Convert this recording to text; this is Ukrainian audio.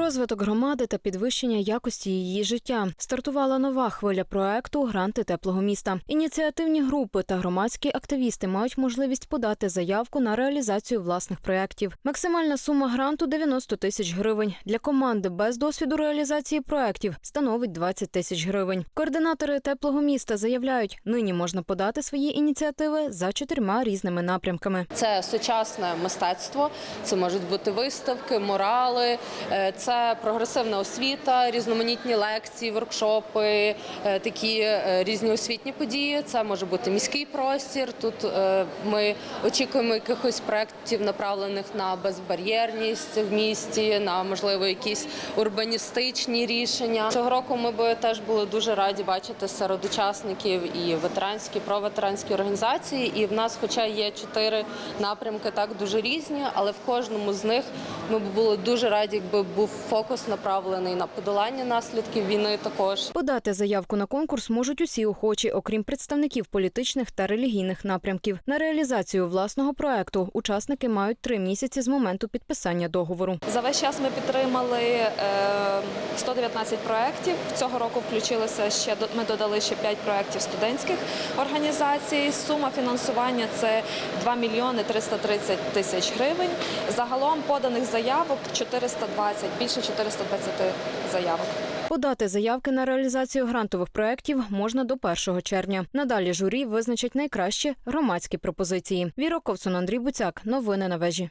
Розвиток громади та підвищення якості її життя. Стартувала нова хвиля проекту Гранти теплого міста. Ініціативні групи та громадські активісти мають можливість подати заявку на реалізацію власних проєктів. Максимальна сума гранту 90 тисяч гривень. Для команди без досвіду реалізації проєктів становить 20 тисяч гривень. Координатори теплого міста заявляють, нині можна подати свої ініціативи за чотирма різними напрямками. Це сучасне мистецтво, це можуть бути виставки, мурали, е, це прогресивна освіта, різноманітні лекції, воркшопи, е, такі е, різні освітні події. Це може бути міський простір. Тут е, ми очікуємо якихось проєктів, направлених на безбар'єрність в місті, на можливо якісь урбаністичні рішення. Цього року ми би теж були дуже раді бачити серед учасників і ветеранські, проветеранські організації. І в нас, хоча є чотири напрямки, так дуже різні, але в кожному з них ми б були дуже раді, якби був фокус направлений на подолання наслідків війни. Також Подати заявку на конкурс можуть усі охочі, окрім представників політичних та релігійних напрямків. На реалізацію власного проекту учасники мають три місяці з моменту підписання договору. За весь час ми підтримали е, 119 проєктів. Цього року включилося ще ми додали ще 5 проєктів студентських організацій. Сума фінансування це 2 мільйони 330 тисяч гривень. Загалом поданих заявок 420, більше 420 заявок. Подати заявки на реалізацію грантових проєктів можна до 1 червня. Надалі журі визначить найкращі громадські пропозиції. Віра Ковцун, Андрій Буцяк. Новини на вежі.